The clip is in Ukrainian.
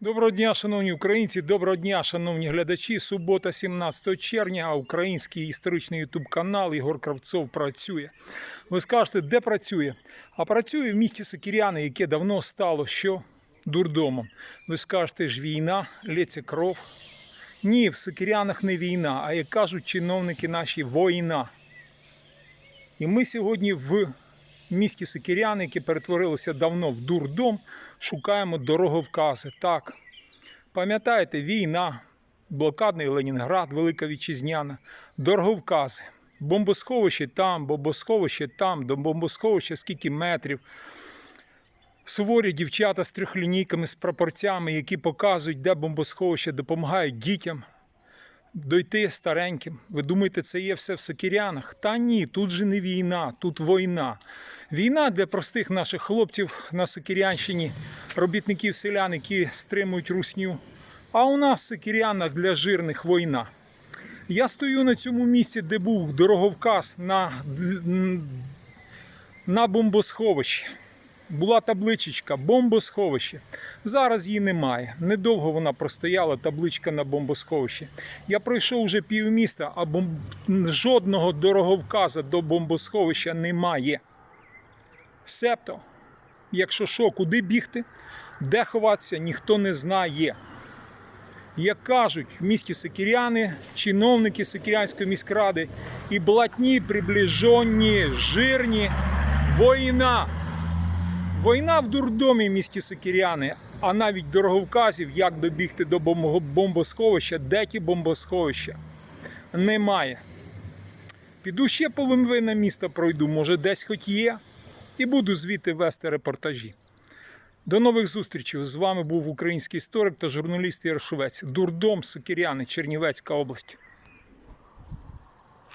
Доброго дня, шановні українці, доброго дня, шановні глядачі. Субота, 17 червня, український історичний ютуб канал Ігор Кравцов працює. Ви скажете, де працює? А працює в місті Сокіряни, яке давно стало що? Дурдомом. Ви скажете ж війна, лється кров. Ні, в Сокірянах не війна, а як кажуть чиновники наші, воїна. І ми сьогодні в місті Сокіряни, яке перетворилося давно в дурдом, шукаємо дороговкази. Так, пам'ятаєте, війна, блокадний Ленінград, Велика Вітчизняна, дороговкази. Бомбосховище там, бомбосховище там, до бомбосховища скільки метрів. Суворі дівчата з трьохлінійками, з прапорцями, які показують, де бомбосховище, допомагають дітям дойти стареньким. Ви думаєте, це є все в Сокірянах? Та ні, тут же не війна, тут війна. Війна для простих наших хлопців на Сокірянщині, робітників селян, які стримують русню. А у нас в для жирних війна. Я стою на цьому місці, де був дороговказ на, на бомбосховище. Була табличечка бомбосховище. Зараз її немає. Недовго вона простояла, табличка на бомбосховище. Я пройшов вже півміста, а бомб... жодного дороговказа до бомбосховища немає. Себто, якщо що, куди бігти, де ховатися, ніхто не знає. Як кажуть місті Сокіряни, чиновники Сокірянської міськради і блатні, приближені, жирні, воїна. Війна в дурдомі в місті Сокіряни, а навіть дороговказів, як добігти до бомбосховища, де ті бомбосховища, немає. Піду ще половина міста пройду, може десь хоч є, і буду звідти вести репортажі. До нових зустрічей. З вами був український історик та журналіст Ярошовець. Дурдом Сокіряни, Чернівецька область.